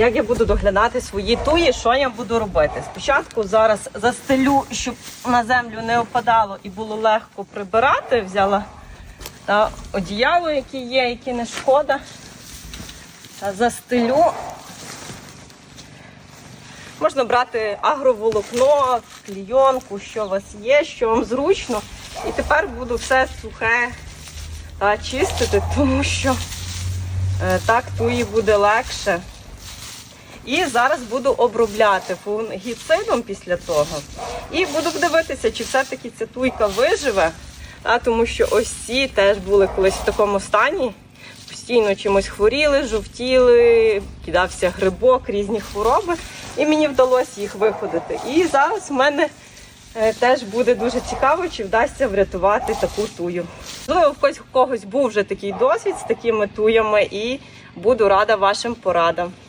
як я буду доглядати свої туї, що я буду робити. Спочатку зараз застелю, щоб на землю не опадало і було легко прибирати. Взяла та, одіяло, яке є, яке не шкода. Та застелю. Можна брати агроволокно, клійонку, що у вас є, що вам зручно. І тепер буду все сухе та, чистити, тому що е, так туї буде легше. І зараз буду обробляти фунгіцидом після того. І буду дивитися, чи все-таки ця туйка виживе. Та, тому що ось ці теж були колись в такому стані. Постійно чимось хворіли, жовтіли, кидався грибок, різні хвороби. І мені вдалося їх виходити. І зараз в мене е, теж буде дуже цікаво, чи вдасться врятувати таку тую. Можливо, в когось був вже такий досвід з такими туями, і буду рада вашим порадам.